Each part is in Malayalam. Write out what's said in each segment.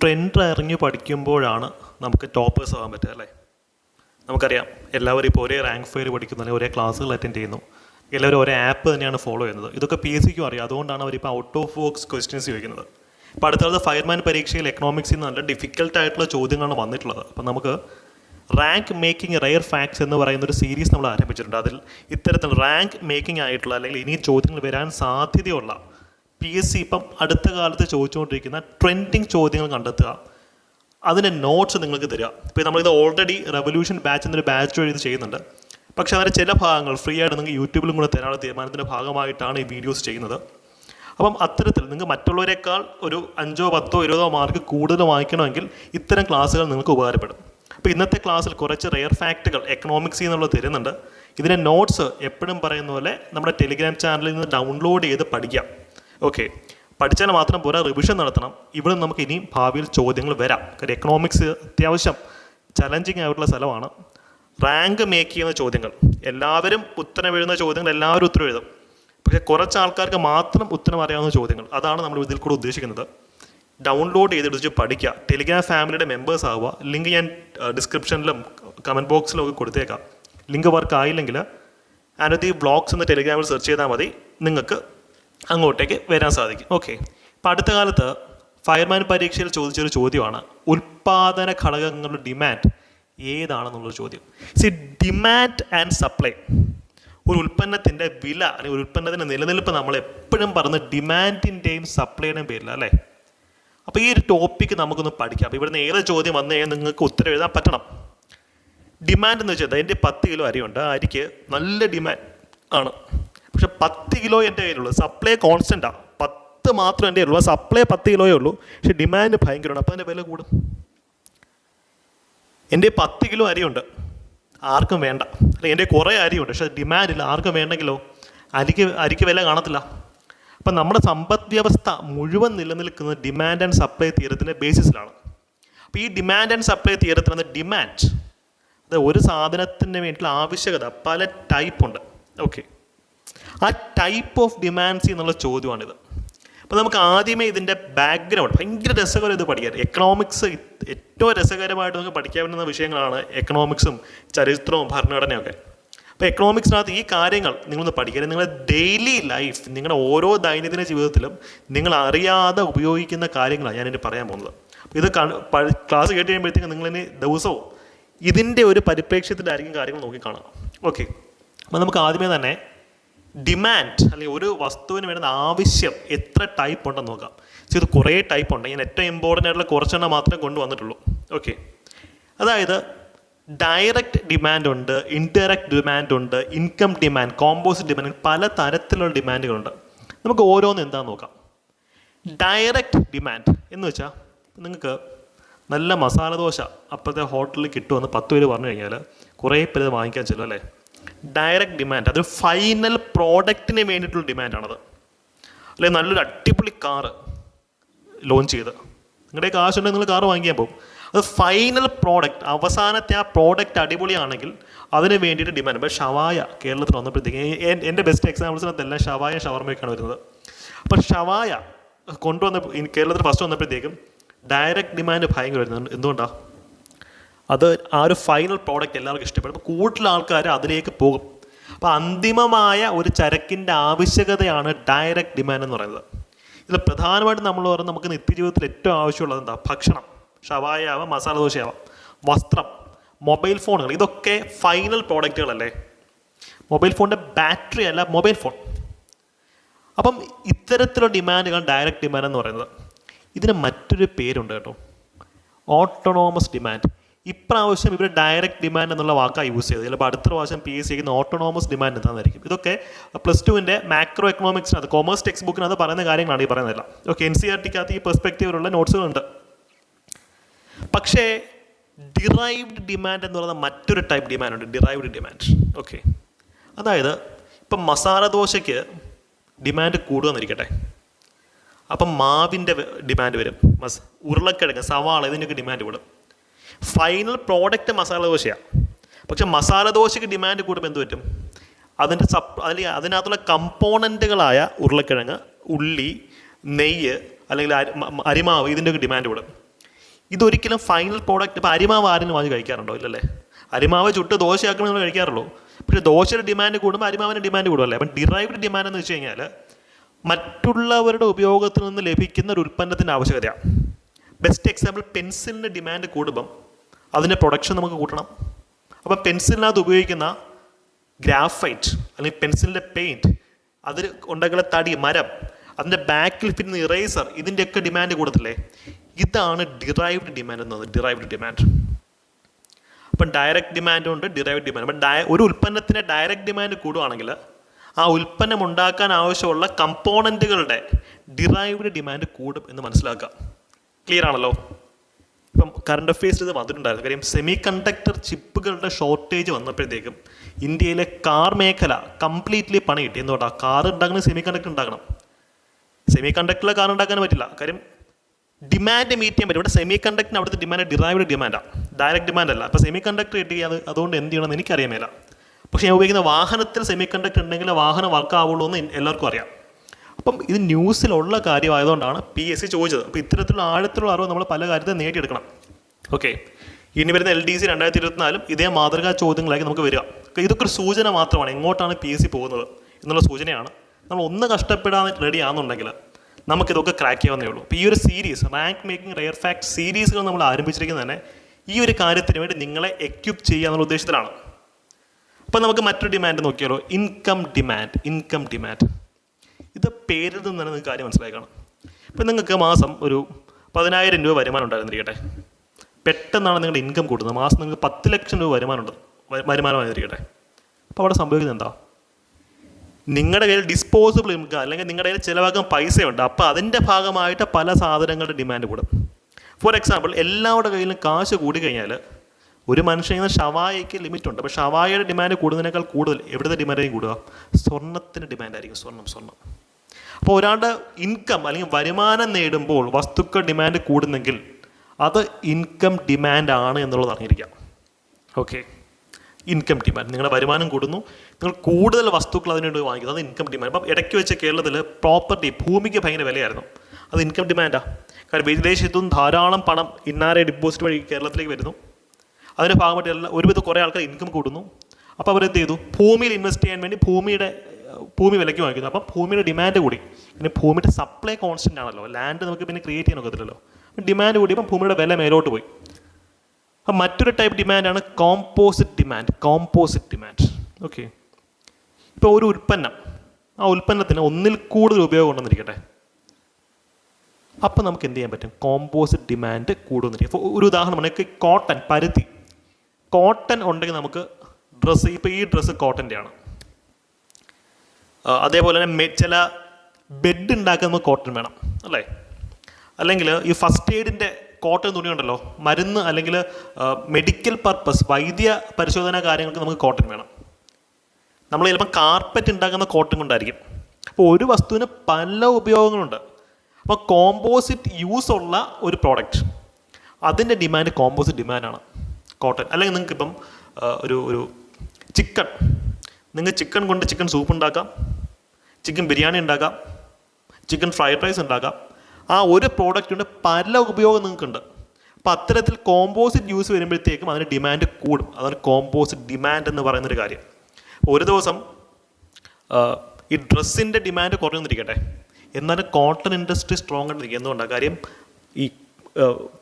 ട്രെൻഡ് അറിഞ്ഞ് പഠിക്കുമ്പോഴാണ് നമുക്ക് ടോപ്പേഴ്സ് ആവാൻ പറ്റുക അല്ലേ? നമുക്കറിയാം എല്ലാവരും ഇപ്പോൾ ഒരേ റാങ്ക് ഫയർ പഠിക്കുന്നു അല്ലെങ്കിൽ ഒരേ ക്ലാസ്സുകൾ അറ്റൻഡ് ചെയ്യുന്നു. എല്ലാവരും ഒരേ ആപ്പ് തന്നെയാണ് ഫോളോ ചെയ്യുന്നത്. ഇതൊക്കെ പി എസ് സിക്കും അറിയാം. അതുകൊണ്ടാണ് അവരിപ്പോൾ ഔട്ട് ഓഫ് ബോക്സ് ക്വസ്റ്റ്യൻസ് ചോദിക്കുന്നത്. ഇപ്പോൾ അടുത്തുള്ള ഫയർമാൻ പരീക്ഷയിൽ എക്കണോമിക്സിൽ നല്ല ഡിഫിക്കൽട്ട് ആയിട്ടുള്ള ചോദ്യങ്ങളാണ് വന്നിട്ടുള്ളത്. അപ്പോൾ നമുക്ക് റാങ്ക് മേക്കിംഗ് റയർ ഫാക്ട്സ് എന്ന് പറയുന്ന ഒരു സീരീസ് നമ്മൾ ആരംഭിച്ചിട്ടുണ്ട്. അതിൽ ഇത്തരത്തിൽ റാങ്ക് മേക്കിംഗ് ആയിട്ടുള്ള അല്ലെങ്കിൽ ഇനി ചോദ്യങ്ങൾ വരാൻ സാധ്യതയുള്ള പി എസ് സി ഇപ്പം അടുത്ത കാലത്ത് ചോദിച്ചുകൊണ്ടിരിക്കുന്ന ട്രെൻഡിങ് ചോദ്യങ്ങൾ കണ്ടെത്തുക. അതിന്റെ നോട്ട്സ് നിങ്ങൾക്ക് തരിക. ഇപ്പോൾ നമ്മളിത് ഓൾറെഡി റെവല്യൂഷൻ ബാച്ച് എന്നൊരു ബാച്ച് വഴി ഇത് ചെയ്യുന്നുണ്ട്. പക്ഷേ അതിന്റെ ചില ഭാഗങ്ങൾ ഫ്രീ ആയിട്ട് നിങ്ങൾക്ക് യൂട്യൂബിലും കൂടെ തരാനുള്ള തീരുമാനത്തിന്റെ ഭാഗമായിട്ടാണ് ഈ വീഡിയോസ് ചെയ്യുന്നത്. അപ്പം അത്തരത്തിൽ നിങ്ങൾക്ക് മറ്റുള്ളവരെക്കാൾ ഒരു അഞ്ചോ പത്തോ ഇരുപതോ മാർക്ക് കൂടുതൽ വാങ്ങിക്കണമെങ്കിൽ ഇത്തരം ക്ലാസ്സുകൾ നിങ്ങൾക്ക് ഉപകാരപ്പെടും. അപ്പോൾ ഇന്നത്തെ ക്ലാസ്സിൽ കുറച്ച് റെയർ ഫാക്റ്റുകൾ എക്കണോമിക്സിൽ നിന്നുള്ളത് തരുന്നുണ്ട്. ഇതിന്റെ നോട്ട്സ് എപ്പോഴും പറയുന്ന പോലെ നമ്മുടെ ടെലിഗ്രാം ചാനലിൽ നിന്ന് ഡൗൺലോഡ് ചെയ്ത് പഠിക്കാം. ഓക്കെ പഠിച്ചാൽ മാത്രം പോരാ റിവിഷൻ നടത്തണം. ഇവിടെ നമുക്ക് ഇനിയും ഭാവിയിൽ ചോദ്യങ്ങൾ വരാം. കാര്യം എക്കണോമിക്സ് അത്യാവശ്യം ചലഞ്ചിങ് ആയിട്ടുള്ള സ്ഥലമാണ്. റാങ്ക് മേക്ക് ചെയ്യുന്ന ചോദ്യങ്ങൾ. എല്ലാവരും ഉത്തരം എഴുതുന്ന ചോദ്യങ്ങൾ എല്ലാവരും ഉത്തരം എഴുതും. പക്ഷേ കുറച്ച് ആൾക്കാർക്ക് മാത്രം ഉത്തരം അറിയാവുന്ന ചോദ്യങ്ങൾ. അതാണ് നമ്മൾ ഇതിൽ കൂടെ ഉദ്ദേശിക്കുന്നത്. ഡൗൺലോഡ് ചെയ്തെടുത്ത് പഠിക്കുക. ടെലിഗ്രാം ഫാമിലിയുടെ മെമ്പേഴ്സ് ആവുക. ലിങ്ക് ഞാൻ ഡിസ്ക്രിപ്ഷനിലും കമന്റ് ബോക്സിലും ഒക്കെ കൊടുത്തേക്കാം. ലിങ്ക് വർക്ക് ആയില്ലെങ്കിൽ അനധി ബ്ലോഗ്സ് എന്ന് ടെലിഗ്രാമിൽ സെർച്ച് ചെയ്താൽ മതി. നിങ്ങൾക്ക് അങ്ങോട്ടേക്ക് വരാൻ സാധിക്കും. ഓക്കെ ഇപ്പം അടുത്ത കാലത്ത് ഫയർമാൻ പരീക്ഷയിൽ ചോദിച്ചൊരു ചോദ്യമാണ് ഉൽപാദന ഘടകങ്ങളുടെ ഡിമാൻഡ് ഏതാണെന്നുള്ള ചോദ്യം. സി ഡിമാൻഡ് ആൻഡ് സപ്ലൈ ഒരു ഉൽപ്പന്നത്തിന്റെ വില അല്ലെങ്കിൽ ഒരു ഉൽപ്പന്നത്തിന്റെ നിലനിൽപ്പ് നമ്മൾ എപ്പോഴും പറഞ്ഞ് ഡിമാൻഡിന്റെയും സപ്ലൈയുടെയും പേരില്ല അല്ലേ? അപ്പോൾ ഈ ഒരു ടോപ്പിക്ക് നമുക്കൊന്ന് പഠിക്കാം. അപ്പോൾ ഇവിടുന്ന് ഏത് ചോദ്യം വന്നു കഴിഞ്ഞാൽ നിങ്ങൾക്ക് ഉത്തരം എഴുതാൻ പറ്റണം. ഡിമാൻഡ് എന്ന് വെച്ചാൽ എന്റെ പത്ത് കിലോ അരിയുണ്ട് അരിക്ക് നല്ല ഡിമാൻഡ് ആണ്. പത്ത് കിലോ എന്റെ കയ്യിലുള്ളൂ. സപ്ലൈ കോൺസ്റ്റന്റാണ് പത്ത് മാത്രം എന്റെ ഉള്ളൂ സപ്ലൈ പത്ത് കിലോയേ ഉള്ളൂ. പക്ഷേ ഡിമാൻഡ് ഭയങ്കരമാണ്. അപ്പോൾ അതിന്റെ വില കൂടും. എന്റെ പത്ത് കിലോ അരിയുണ്ട്. ആർക്കും വേണ്ട. അല്ലെങ്കിൽ എന്റെ കുറേ അരിയുണ്ട്. പക്ഷേ ഡിമാൻഡ് ഇല്ല. ആർക്കും വേണ്ടെങ്കിലോ? അരിക്ക് അരിക്ക് വില കാണത്തില്ല. അപ്പം നമ്മുടെ സമ്പദ് വ്യവസ്ഥ മുഴുവൻ നിലനിൽക്കുന്നത് ഡിമാൻഡ് ആൻഡ് സപ്ലൈ തീരത്തിന്റെ ബേസിസിലാണ് അപ്പോൾ ഈ ഡിമാൻഡ് ആൻഡ് സപ്ലൈ തീരത്തിലാണ് ഡിമാൻഡ് അത് ഒരു സാധനത്തിന് വേണ്ടിയിട്ടുള്ള ആവശ്യകത. പല ടൈപ്പ് ഉണ്ട്. ഓക്കെ ആ ടൈപ്പ് ഓഫ് ഡിമാൻഡ്സ് എന്നുള്ള ചോദ്യമാണിത്. അപ്പോൾ നമുക്ക് ആദ്യമേ ഇതിന്റെ ബാക്ക്ഗ്രൗണ്ട് ഭയങ്കര രസകരം ഇത് പഠിക്കാൻ. എക്കണോമിക്സ് ഏറ്റവും രസകരമായിട്ട് നമുക്ക് പഠിക്കാൻ പറ്റുന്ന വിഷയങ്ങളാണ് എക്കണോമിക്സും ചരിത്രവും ഭരണഘടനയൊക്കെ അപ്പോൾ എക്കണോമിക്സിനകത്ത് ഈ കാര്യങ്ങൾ നിങ്ങളൊന്ന് പഠിക്കരുത്. നിങ്ങളുടെ ഡെയിലി ലൈഫ് നിങ്ങളുടെ ഓരോ ദൈനംദിന ജീവിതത്തിലും നിങ്ങൾ അറിയാതെ ഉപയോഗിക്കുന്ന കാര്യങ്ങളാണ് ഞാനിനി പറയാൻ പോകുന്നത്. ഇത് ക്ലാസ് കേട്ട് കഴിയുമ്പോഴത്തേക്കും നിങ്ങളിനി ദിവസവും ഇതിന്റെ ഒരു പരിപ്രേക്ഷ്യത്തിലായിരിക്കും കാര്യങ്ങൾ നോക്കിക്കാണുക ഓക്കെ അപ്പോൾ നമുക്ക് ആദ്യമേ തന്നെ ഡിമാൻഡ് അല്ലെങ്കിൽ ഒരു വസ്തുവിന് വേണ്ടുന്ന ആവശ്യം എത്ര ടൈപ്പ് ഉണ്ടെന്ന് നോക്കാം. സോ ഇത് കുറേ ടൈപ്പ് ഉണ്ട്. ഞാൻ ഏറ്റവും ഇമ്പോർട്ടന്റ് ആയിട്ടുള്ള കുറച്ചെണ്ണം മാത്രമേ കൊണ്ടുവന്നിട്ടുള്ളൂ ഓക്കെ അതായത് ഡയറക്റ്റ് ഡിമാൻഡ് ഉണ്ട് ഇൻഡയറക്റ്റ് ഡിമാൻഡ് ഉണ്ട് ഇൻകം ഡിമാൻഡ് കോമ്പോസിറ്റ് ഡിമാൻഡ് പല തരത്തിലുള്ള ഡിമാൻഡുകളുണ്ട് നമുക്ക് ഓരോന്ന് എന്താണെന്ന് നോക്കാം. ഡയറക്റ്റ് ഡിമാൻഡ് എന്ന് വെച്ചാൽ നിങ്ങൾക്ക് നല്ല മസാല ദോശ അപ്പോഴത്തെ ഹോട്ടലിൽ കിട്ടുമെന്ന് പത്ത് പേര് പറഞ്ഞു കഴിഞ്ഞാൽ കുറേ പേര് വാങ്ങിക്കാൻ ചെല്ലും അല്ലേ? ഡയറക്റ്റ് ഡിമാൻഡ് അതൊരു ഫൈനൽ പ്രോഡക്റ്റിന് വേണ്ടിയിട്ടുള്ള ഡിമാൻഡാണത് അല്ലെങ്കിൽ നല്ലൊരു അടിപൊളി കാറ് ലോഞ്ച് ചെയ്ത്. നിങ്ങളുടെ കാശുണ്ടെങ്കിൽ നിങ്ങൾ കാറ് വാങ്ങിക്കാൻ പോകും. അത് ഫൈനൽ പ്രോഡക്റ്റ് അവസാനത്തെ ആ പ്രോഡക്റ്റ് അടിപൊളിയാണെങ്കിൽ അതിന് വേണ്ടിയിട്ട് ഡിമാൻഡ് ഇപ്പോൾ ഷവായ കേരളത്തിൽ വന്നപ്പോഴത്തേക്ക് എന്റെ ബെസ്റ്റ് എക്സാമ്പിൾസിനകത്തെല്ലാം ഷവായ ഷവർമയൊക്കെയാണ് വരുന്നത്. അപ്പോൾ ഷവായ കൊണ്ടുവന്ന കേരളത്തിൽ ഫസ്റ്റ് വന്നപ്പോഴത്തേക്കും ഡയറക്റ്റ് ഡിമാൻഡ് ഭയങ്കര വരുന്നുണ്ട്. എന്തുകൊണ്ടാണ് അത് ആ ഒരു ഫൈനൽ പ്രോഡക്റ്റ് എല്ലാവർക്കും ഇഷ്ടപ്പെടും. അപ്പോൾ കൂടുതൽ ആൾക്കാർ അതിലേക്ക് പോകും. അപ്പോൾ അന്തിമമായ ഒരു ചരക്കിന്റെ ആവശ്യകതയാണ് ഡയറക്റ്റ് ഡിമാൻഡ് എന്ന് പറയുന്നത്. ഇതിൽ പ്രധാനമായിട്ടും നമ്മൾ പറയുന്നത് നമുക്ക് നിത്യജീവിതത്തിൽ ഏറ്റവും ആവശ്യമുള്ളത് എന്താ? ഭക്ഷണം. ഷവായ ആവാം മസാല ദോശയാവാം വസ്ത്രം മൊബൈൽ ഫോണുകൾ. ഇതൊക്കെ ഫൈനൽ പ്രോഡക്റ്റുകളല്ലേ മൊബൈൽ ഫോണിന്റെ ബാറ്ററി അല്ല മൊബൈൽ ഫോൺ. അപ്പം ഇത്തരത്തിലുള്ള ഡിമാൻഡുകൾ ഡയറക്റ്റ് ഡിമാൻഡ് എന്ന് പറയുന്നത്. ഇതിന് മറ്റൊരു പേരുണ്ട് കേട്ടോ. ഓട്ടോണോമസ് ഡിമാൻഡ് ഇപ്രാവശ്യം ഇവർ ഡയറക്റ്റ് ഡിമാൻഡ് എന്നുള്ള വാക്കാണ് യൂസ് ചെയ്തത്. ചിലപ്പോൾ അടുത്ത പ്രാവശ്യം പി എസ് സിക്കുന്ന ഓട്ടോണോമസ് ഡിമാൻഡ് എന്താണെന്നായിരിക്കും ഇതൊക്കെ പ്ലസ് ടുവിന്റെ മാക്രോ എക്കണോമിക്സിനകത്ത് കോമേഴ്സ് ടെക്സ്റ്റ് ബുക്കിനകത്ത് പറയുന്ന കാര്യങ്ങളാണ് ഈ പറയുന്നതല്ല ഓക്കെ എൻ സി ആർ ടിക്കകത്ത് ഈ പെർസ്പെക്റ്റീവിലുള്ള നോട്ട്സുകളുണ്ട് പക്ഷേ ഡിറൈവ്ഡ് ഡിമാൻഡ് എന്ന് പറയുന്ന മറ്റൊരു ടൈപ്പ് ഡിമാൻഡ് ഉണ്ട്. ഡിറൈവ്ഡ് ഡിമാൻഡ് ഓക്കെ അതായത് ഇപ്പം മസാല ദോശയ്ക്ക് ഡിമാൻഡ് കൂടുമെന്നിരിക്കട്ടെ. അപ്പം മാവിന്റെ ഡിമാൻഡ് വരും. മസ് ഉരുളക്കിഴങ്ങ് സവാള ഇതിന്റെയൊക്കെ ഡിമാൻഡ് കൂടും. ഫൈനൽ പ്രോഡക്റ്റ് മസാല ദോശയാണ് പക്ഷെ മസാല ദോശയ്ക്ക് ഡിമാൻഡ് കൂടുമ്പോൾ എന്ത് പറ്റും? അതിന്റെ സപ് അല്ലെങ്കിൽ അതിനകത്തുള്ള കമ്പോണന്റുകളായ ഉരുളക്കിഴങ്ങ് ഉള്ളി നെയ്യ് അല്ലെങ്കിൽ അരിമാവ് ഇതിന്റെയൊക്കെ ഡിമാൻഡ് കൂടും. ഇതൊരിക്കലും ഫൈനൽ പ്രോഡക്റ്റ് ഇപ്പോൾ അരിമാവ് ആരെങ്കിലും വാങ്ങി കഴിക്കാറുണ്ടോ? ഇല്ലല്ലേ? അരിമാവ് ചുട്ട് ദോശയാക്കണം നമ്മൾ കഴിക്കാറുള്ളൂ. പക്ഷേ ദോശയുടെ ഡിമാൻഡ് കൂടുമ്പോൾ അരിമാവിന്റെ ഡിമാൻഡ് കൂടുമല്ലേ അപ്പം ഡിറൈവ്ഡ് ഡിമാൻഡ് എന്ന് വെച്ച് കഴിഞ്ഞാൽ മറ്റുള്ളവരുടെ ഉപയോഗത്തിൽ നിന്ന് ലഭിക്കുന്ന ഒരു ഉൽപ്പന്നത്തിന്റെ ആവശ്യകതയാണ് ബെസ്റ്റ് എക്സാമ്പിൾ പെൻസിലിന്റെ ഡിമാൻഡ് കൂടുമ്പം അതിന്റെ പ്രൊഡക്ഷൻ നമുക്ക് കൂട്ടണം. അപ്പോൾ പെൻസിലിനകത്ത് ഉപയോഗിക്കുന്ന ഗ്രാഫൈറ്റ് അല്ലെങ്കിൽ പെൻസിലിന്റെ പെയിന്റ് അതിൽ ഉണ്ടാക്കുന്ന തടി മരം അതിന്റെ ബാക്കിൽ പിന്നെ ഇറേസർ ഇതിന്റെയൊക്കെ ഡിമാൻഡ് കൂടത്തില്ലേ? ഇതാണ് ഡിറൈവ്ഡ് ഡിമാൻഡ് എന്നത് ഡിറൈവ്ഡ് ഡിമാൻഡ് അപ്പം ഡയറക്റ്റ് ഡിമാൻഡും ഉണ്ട് ഡിറൈവ്ഡ് ഡിമാൻഡ് അപ്പം ഡയ ഒരു ഉൽപ്പന്നത്തിന്റെ ഡയറക്റ്റ് ഡിമാൻഡ് കൂടുവാണെങ്കിൽ ആ ഉൽപ്പന്നം ഉണ്ടാക്കാൻ ആവശ്യമുള്ള കമ്പോണന്റുകളുടെ ഡിറൈവ്ഡ് ഡിമാൻഡ് കൂടും എന്ന് മനസ്സിലാക്കുക. ക്ലിയർ ആണല്ലോ? ഇപ്പം കറണ്ട് അഫയേഴ്സിൽ ഇത് വന്നിട്ടുണ്ടായിരുന്നു. കാര്യം സെമി കണ്ടക്ടർ ചിപ്പുകളുടെ ഷോർട്ടേജ് വന്നപ്പോഴത്തേക്കും ഇന്ത്യയിലെ കാർ മേഖല കംപ്ലീറ്റ്ലി പണി കിട്ടി. എന്തുകൊണ്ടാണ് കാർ ഉണ്ടാക്കുന്ന സെമി കണ്ടക്ടർ ഉണ്ടാക്കണം. സെമി കണ്ടക്ടറിലെ കാർ ഉണ്ടാക്കാൻ പറ്റില്ല. കാര്യം ഡിമാൻഡ് മീറ്റ് ചെയ്യാൻ പറ്റും ഇവിടെ സെമി കണ്ടക്ടറിന് അവിടുത്തെ ഡിമാൻഡ് ഡിറൈവ്ഡ് ഡിമാൻഡാണ് ഡയറക്റ്റ് ഡിമാൻഡ് അല്ല. അപ്പോൾ സെമി കണ്ടക്ടർ കിട്ടി. അത് അതുകൊണ്ട് എന്ത് ചെയ്യണമെന്ന് എനിക്കറിയാൻ മേല. പക്ഷേ ഞാൻ ഉപയോഗിക്കുന്ന വാഹനത്തിൽ സെമി കണ്ടക്ടർ ഉണ്ടെങ്കിൽ വാഹനം വർക്ക് ആവുള്ളൂ എന്ന് എല്ലാവർക്കും അറിയാം. അപ്പം ഇത് ന്യൂസിലുള്ള കാര്യമായതുകൊണ്ടാണ് പി എസ് സി ചോദിച്ചത്. അപ്പോൾ ഇത്തരത്തിലുള്ള ആഴത്തിലുള്ള അറിവ് നമ്മൾ പല കാര്യത്തിൽ നേടിയെടുക്കണം. ഓക്കെ ഇനി വരുന്ന എൽ ഡി സി രണ്ടായിരത്തി ഇരുപത്തിനാലും ഇതേ മാതൃകാ ചോദ്യങ്ങളായി നമുക്ക് വരിക. ഇതൊക്കെ ഒരു സൂചന മാത്രമാണ് എങ്ങോട്ടാണ് പി എസ് സി പോകുന്നത് എന്നുള്ള സൂചനയാണ്. നമ്മൾ ഒന്ന് കഷ്ടപ്പെടാൻ റെഡി ആണെന്നുണ്ടെങ്കിൽ നമുക്കിതൊക്കെ ക്രാക്ക് ചെയ്യാവുന്നേ ഉള്ളൂ. അപ്പോൾ ഈ ഒരു series rank making rare fact സീരീസുകൾ നമ്മൾ ആരംഭിച്ചിരിക്കുന്നത് തന്നെ ഈ ഒരു കാര്യത്തിന് വേണ്ടി നിങ്ങളെ എക്യുപ്പ് ചെയ്യുക എന്നുള്ള ഉദ്ദേശത്തിലാണ്. അപ്പോൾ നമുക്ക് മറ്റൊരു ഡിമാൻഡ് നോക്കിയാലോ. ഇൻകം ഡിമാൻഡ് ഇൻകം ഡിമാൻഡ് പേരിൽ നിന്ന് തന്നെ നിങ്ങൾക്ക് കാര്യം മനസ്സിലാക്കണം ഇപ്പം നിങ്ങൾക്ക് മാസം ഒരു പതിനായിരം രൂപ വരുമാനം ഉണ്ടായിരുന്നിരിക്കട്ടെ. പെട്ടെന്നാണ് നിങ്ങളുടെ ഇൻകം കൂടുന്നത്. മാസം നിങ്ങൾക്ക് പത്ത് ലക്ഷം രൂപ വരുമാനമുണ്ട് ഉണ്ട്. വരുമാനമായിരിക്കട്ടെ അപ്പോൾ അവിടെ സംഭവിക്കുന്നത് എന്താ? നിങ്ങളുടെ കയ്യിൽ ഡിസ്പോസിബിൾ ഇൻകം അല്ലെങ്കിൽ നിങ്ങളുടെ കയ്യിൽ ചിലവാക്കാൻ പൈസയുണ്ട്. അപ്പോൾ അതിന്റെ ഭാഗമായിട്ട് പല സാധനങ്ങളുടെ ഡിമാൻഡ് കൂടും. ഫോർ എക്സാമ്പിൾ എല്ലാവരുടെ കയ്യിലും കാശ് കൂടി കഴിഞ്ഞാൽ ഒരു മനുഷ്യന് ഷവായയ്ക്ക് ലിമിറ്റുണ്ട് അപ്പോൾ ഷവായയുടെ ഡിമാൻഡ് കൂടുന്നതിനേക്കാൾ കൂടുതൽ എവിടുത്തെ ഡിമാൻഡായിരിക്കും കൂടുക? സ്വർണത്തിന്റെ ഡിമാൻഡായിരിക്കും സ്വർണം സ്വർണം അപ്പോൾ ഒരാളുടെ ഇൻകം അല്ലെങ്കിൽ വരുമാനം നേടുമ്പോൾ വസ്തുക്കൾ ഡിമാൻഡ് കൂടുന്നെങ്കിൽ അത് ഇൻകം ഡിമാൻഡ് ആണ് എന്നുള്ളത് അറിഞ്ഞിരിക്കാം. ഓക്കെ ഇൻകം ഡിമാൻഡ് നിങ്ങളുടെ വരുമാനം കൂടുന്നു. നിങ്ങൾ കൂടുതൽ വസ്തുക്കൾ അതിനുവേണ്ടി വാങ്ങിക്കുന്നു. അത് ഇൻകം ഡിമാൻഡ് അപ്പം ഇടയ്ക്ക് വെച്ച് കേരളത്തിൽ പ്രോപ്പർട്ടി ഭൂമിക്ക് ഭയങ്കര വിലയായിരുന്നു. അത് ഇൻകം ഡിമാൻഡാണ് കാരണം വിദേശത്തും ധാരാളം പണം ഇന്നാരെ ഡിപ്പോസിറ്റ് വഴി കേരളത്തിലേക്ക് വരുന്നു. അതിന്റെ ഭാഗമായിട്ട് ഒരുവിധം കുറേ ആൾക്കാർ ഇൻകം കൂടുന്നു. അപ്പോൾ അവരെന്ത് ചെയ്തു? ഭൂമിയിൽ ഇൻവെസ്റ്റ് ചെയ്യാൻ വേണ്ടി ഭൂമിയുടെ ഭൂമി വിലയ്ക്ക് വാങ്ങിക്കുന്നു. അപ്പം ഭൂമിയുടെ ഡിമാൻഡ് കൂടി. പിന്നെ ഭൂമിയുടെ സപ്ലൈ കോൺസ്റ്റന്റ് ആണല്ലോ. ലാൻഡ് നമുക്ക് പിന്നെ ക്രിയേറ്റ് ചെയ്യാൻ ഒക്കത്തില്ലല്ലോ. അപ്പം ഡിമാൻഡ് കൂടിയപ്പം ഭൂമിയുടെ വില മേലോട്ട് പോയി. അപ്പം മറ്റൊരു type ഡിമാൻഡാണ് composite demand composite demand okay ഇപ്പോൾ ഒരു ഉൽപ്പന്നം. ആ ഉൽപ്പന്നത്തിന് ഒന്നിൽ കൂടുതൽ ഉപയോഗം ഉണ്ടെന്നിരിക്കട്ടെ. അപ്പം നമുക്ക് എന്ത് ചെയ്യാൻ പറ്റും? കോമ്പോസിറ്റ് ഡിമാൻഡ് കൂടുന്നിരിക്കും. അപ്പോൾ ഒരു ഉദാഹരണമാണ് കോട്ടൺ പരുത്തി. കോട്ടൺ ഉണ്ടെങ്കിൽ നമുക്ക് ഡ്രസ്സ് ഇപ്പോൾ ഈ ഡ്രസ്സ് കോട്ടന്റെ ആണ് അതേപോലെ തന്നെ ചില ബെഡ് ഉണ്ടാക്കാൻ നമുക്ക് കോട്ടൺ വേണം അല്ലേ? അല്ലെങ്കിൽ ഈ ഫസ്റ്റ് എയ്ഡിന്റെ കോട്ടൺ തുണി ഉണ്ടല്ലോ മരുന്ന് അല്ലെങ്കിൽ മെഡിക്കൽ പർപ്പസ് വൈദ്യ പരിശോധന കാര്യങ്ങൾക്ക് നമുക്ക് കോട്ടൺ വേണം. നമ്മൾ ചിലപ്പോൾ കാർപ്പറ്റ് ഉണ്ടാക്കുന്ന കോട്ടൺ കൊണ്ടായിരിക്കും. അപ്പോൾ ഒരു വസ്തുവിന് പല ഉപയോഗങ്ങളുണ്ട്. അപ്പോൾ കോമ്പോസിറ്റ് യൂസ് ഉള്ള ഒരു പ്രോഡക്റ്റ് അതിന്റെ ഡിമാൻഡ് കോമ്പോസിറ്റ് ഡിമാൻഡാണ് കോട്ടൺ അല്ലെങ്കിൽ നിങ്ങൾക്കിപ്പം ഒരു ഒരു ചിക്കൻ നിങ്ങൾ ചിക്കൻ കൊണ്ട് ചിക്കൻ സൂപ്പ് ഉണ്ടാക്കാം. ചിക്കൻ ബിരിയാണി ഉണ്ടാക്കാം. ചിക്കൻ ഫ്രൈഡ് റൈസ് ഉണ്ടാക്കാം. ആ ഒരു പ്രോഡക്റ്റിന്റെ പല ഉപയോഗം നിങ്ങൾക്കുണ്ട്. അപ്പോൾ അത്തരത്തിൽ കോമ്പോസിറ്റ് യൂസ് വരുമ്പോഴത്തേക്കും അതിന് ഡിമാൻഡ് കൂടും. അതാണ് കോമ്പോസിറ്റ് ഡിമാൻഡ് എന്ന് പറയുന്നൊരു കാര്യം. ഒരു ദിവസം ഈ ഡ്രസ്സിന്റെ ഡിമാൻഡ് കുറഞ്ഞിരിക്കട്ടെ എന്നാലും കോട്ടൺ ഇൻഡസ്ട്രി സ്ട്രോങ് ആയിട്ടിരിക്കും എന്തുകൊണ്ടാണ് കാര്യം ഈ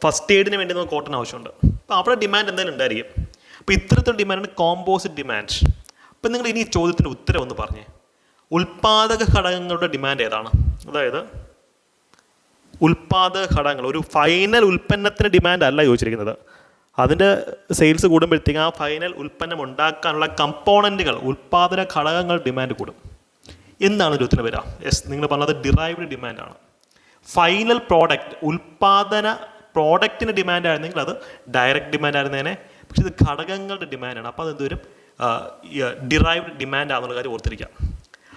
ഫസ്റ്റ് എയ്ഡിന് വേണ്ടി നമുക്ക് കോട്ടൺ ആവശ്യമുണ്ട്. അപ്പോൾ അവിടെ ഡിമാൻഡ് എന്തായാലും ഉണ്ടായിരിക്കും. അപ്പോൾ ഇത്തരത്തിലുള്ള ഡിമാൻഡാണ് കോമ്പോസിറ്റ് ഡിമാൻഡ് അപ്പം നിങ്ങൾ ഇനി ചോദ്യത്തിന്റെ ഉത്തരം ഒന്ന് പറഞ്ഞേ. ഉൽപ്പാദക ഘടകങ്ങളുടെ ഡിമാൻഡ് ഏതാണ്? അതായത് ഉൽപാദക ഘടകങ്ങൾ ഒരു ഫൈനൽ ഉൽപ്പന്നത്തിന് ഡിമാൻഡ് അല്ല ചോദിച്ചിരിക്കുന്നത്. അതിന്റെ സെയിൽസ് കൂടുമ്പോഴത്തേക്കും ആ ഫൈനൽ ഉൽപ്പന്നം ഉണ്ടാക്കാനുള്ള കമ്പോണന്റുകൾ ഉൽപാദന ഘടകങ്ങൾ ഡിമാൻഡ് കൂടും. എന്താണ് ചോദ്യത്തിന് വരിക? യെസ് നിങ്ങൾ പറഞ്ഞത് ഡിറൈവ്ഡ് ഡിമാൻഡാണ് ഫൈനൽ പ്രോഡക്റ്റ് ഉൽപാദന പ്രോഡക്റ്റിന് ഡിമാൻഡ് ആയിരുന്നെങ്കിൽ അത് ഡയറക്റ്റ് ഡിമാൻഡ് ആയിരുന്നേനെ. പക്ഷേ ഇത് ഘടകങ്ങളുടെ ഡിമാൻഡാണ് അപ്പോൾ അതെന്ത് വരും? ഡിറൈവ്ഡ് ഡിമാൻഡ് ആണെന്നുള്ള കാര്യം ഓർത്തിരിക്കാം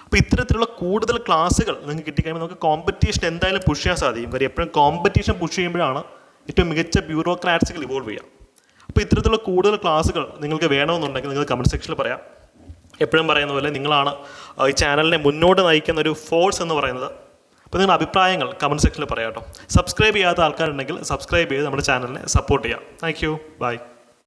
അപ്പോൾ ഇത്തരത്തിലുള്ള കൂടുതൽ ക്ലാസ്സുകൾ നിങ്ങൾക്ക് കിട്ടിക്കഴിയുമ്പോൾ നമുക്ക് കോമ്പറ്റീഷൻ എന്തായാലും പുഷ് ചെയ്യാൻ സാധിക്കും. കാര്യം എപ്പോഴും കോമ്പറ്റീഷൻ പുഷ് ചെയ്യുമ്പോഴാണ് ഏറ്റവും മികച്ച ബ്യൂറോക്രാറ്റ്സുകൾ ഇവോൾവ് ചെയ്യുക. അപ്പോൾ ഇത്തരത്തിലുള്ള കൂടുതൽ ക്ലാസ്സുകൾ നിങ്ങൾക്ക് വേണമെന്നുണ്ടെങ്കിൽ നിങ്ങൾ കമന്റ് സെക്ഷനിൽ പറയാം. എപ്പോഴും പറയുന്ന പോലെ നിങ്ങളാണ് ഈ ചാനലിനെ മുന്നോട്ട് നയിക്കുന്ന ഒരു ഫോഴ്സ് എന്ന് പറയുന്നത്. അപ്പോൾ നിങ്ങളുടെ അഭിപ്രായങ്ങൾ കമന്റ് സെക്ഷനിൽ പറയാം കേട്ടോ. സബ്സ്ക്രൈബ് ചെയ്യാത്ത ആൾക്കാരുണ്ടെങ്കിൽ സബ്സ്ക്രൈബ് ചെയ്ത് നമ്മുടെ ചാനലിനെ സപ്പോർട്ട് ചെയ്യാം താങ്ക് യു ബൈ